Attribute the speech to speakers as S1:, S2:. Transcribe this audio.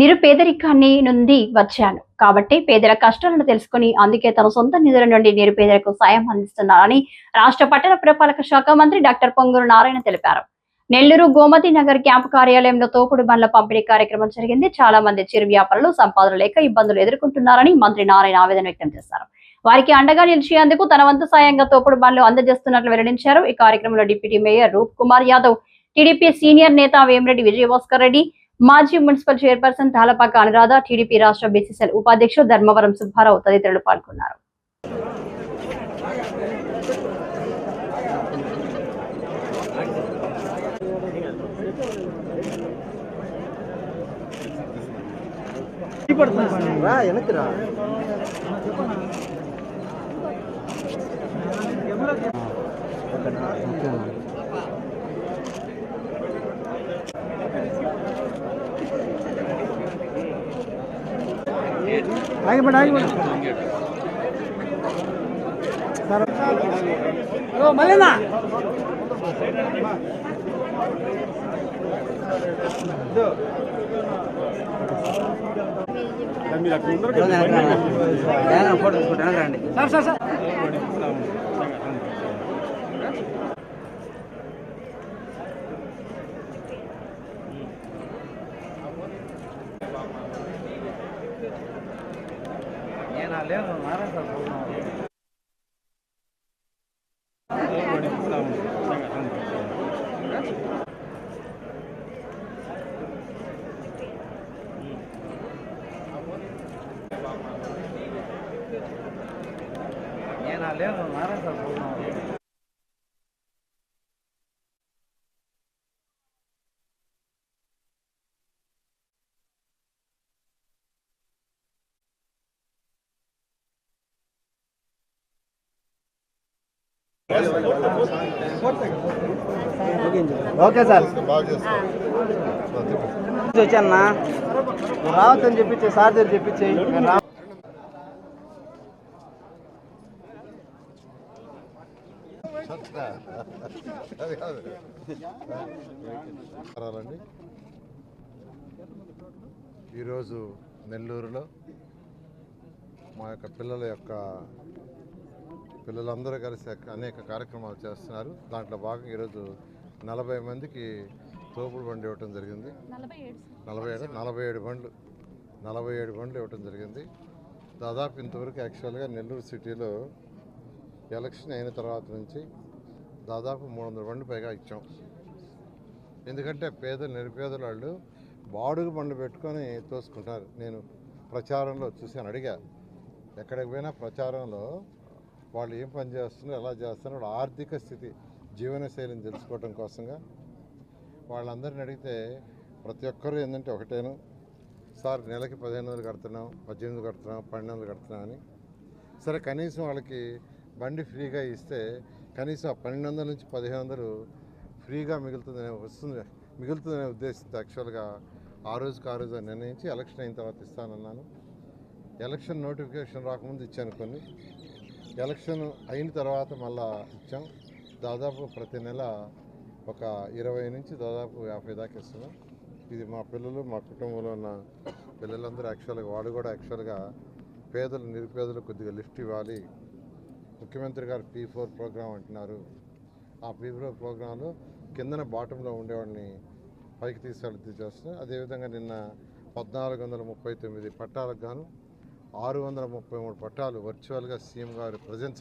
S1: నిరుపేదరికాన్ని నుండి వచ్చాను. కాబట్టి పేదల కష్టాలను తెలుసుకుని అందుకే తన సొంత నిధుల నుండి నిరుపేదలకు సాయం అందిస్తున్నారని రాష్ట్ర పట్టణ పురపాలక శాఖ మంత్రి డాక్టర్ పొంగూరు నారాయణ తెలిపారు. నెల్లూరు గోమతి నగర్ క్యాంపు కార్యాలయంలో తోపుడు బండ్ల పంపిణీ కార్యక్రమం జరిగింది. చాలా మంది చిరు వ్యాపారులు సంపాదన లేక ఇబ్బందులు ఎదుర్కొంటున్నారని మంత్రి నారాయణ ఆవేదన వ్యక్తం చేశారు. వారికి అండగా నిలిచేందుకు తన వంతు సాయంగా తోపుడు బండ్లు అందజేస్తున్నట్లు వెల్లడించారు. ఈ కార్యక్రమంలో deputy mayor Roop Kumar Yadav TDP senior నేత వేమిరెడ్డి విజయభాస్కర్ రెడ్డి మాజీ municipal chairperson Talapaka Anuradha TDP రాష్ట్ర బీసీసీఎల్ ఉపాధ్యక్షుడు ధర్మవరం సుబ్బారావు తదితరులు పాల్గొన్నారు.
S2: ఆగిపడ ఆగిపడ మళ్ళీనా ఫోటో తీసుకుంటాను రండి సార్ సార్ సార్. నేను లేదు నారాయణ సార్ నేను లేదు నారాయణ సార్ ఓకే సార్. వచ్చానా రావద్దని చెప్పించే సార్ దగ్గర చెప్పించే
S3: ఈరోజు నెల్లూరులో మా యొక్క పిల్లల యొక్క పిల్లలందరూ కలిసి అనేక కార్యక్రమాలు చేస్తున్నారు. దాంట్లో భాగంగా ఈరోజు నలభై మందికి తోపుడు బండి ఇవ్వటం జరిగింది. నలభై ఏడు నలభై ఏడు బండ్లు నలభై ఏడు బండ్లు ఇవ్వటం జరిగింది. దాదాపు ఇంతవరకు యాక్చువల్గా నెల్లూరు సిటీలో ఎలక్షన్ అయిన తర్వాత నుంచి దాదాపు మూడు వందల బండ్లు పైగా ఇచ్చాం. ఎందుకంటే పేదలు నిరుపేదలు వాళ్ళు బాడుగు బండ్లు పెట్టుకొని తోసుకుంటారు. నేను ప్రచారంలో చూశాను అడిగా ఎక్కడికి పోయినా ప్రచారంలో వాళ్ళు ఏం పని చేస్తున్నారు ఎలా చేస్తున్నారు వాళ్ళ ఆర్థిక స్థితి జీవనశైలిని తెలుసుకోవడం కోసంగా వాళ్ళందరిని అడిగితే ప్రతి ఒక్కరూ ఏంటంటే ఒకటేను. సార్ నెలకి పదిహేను వందలు కడుతున్నాం పద్దెనిమిది కడుతున్నాం పన్నెండు వందలు కడుతున్నాం అని. సరే కనీసం వాళ్ళకి బండి ఫ్రీగా ఇస్తే కనీసం ఆ పన్నెండు వందల నుంచి పదిహేను వందలు ఫ్రీగా మిగులుతుందనే వస్తుంది మిగులుతుందనే ఉద్దేశంతో యాక్చువల్గా ఆ రోజుకి ఆ రోజు నిర్ణయించి ఎలక్షన్ అయిన తర్వాత ఇస్తానన్నాను. ఎలక్షన్ నోటిఫికేషన్ రాకముందు ఇచ్చాను కొన్ని. ఎలక్షన్ అయిన తర్వాత మళ్ళా ఇచ్చాం. దాదాపు ప్రతి నెల ఒక ఇరవై నుంచి దాదాపు యాభై దాకా ఇస్తున్నాం. ఇది మా పిల్లలు మా కుటుంబంలో ఉన్న పిల్లలందరూ యాక్చువల్గా వాడు కూడా యాక్చువల్గా పేదలు నిరుపేదలు కొద్దిగా లిఫ్ట్ ఇవ్వాలి. ముఖ్యమంత్రి గారు పీ ఫోర్ ప్రోగ్రాం అంటున్నారు. ఆ పీ ఫోర్ ప్రోగ్రాంలో కిందన బాటంలో ఉండేవాడిని పైకి తీసుకెళ్ళి చేస్తున్నారు అదేవిధంగా నిన్న పద్నాలుగు వందల ముప్పై తొమ్మిది పట్టాలకు గాను ఆరు వందల ముప్పై మూడు పట్టాలు వర్చువల్గా సీఎం గారు ప్రజెన్స్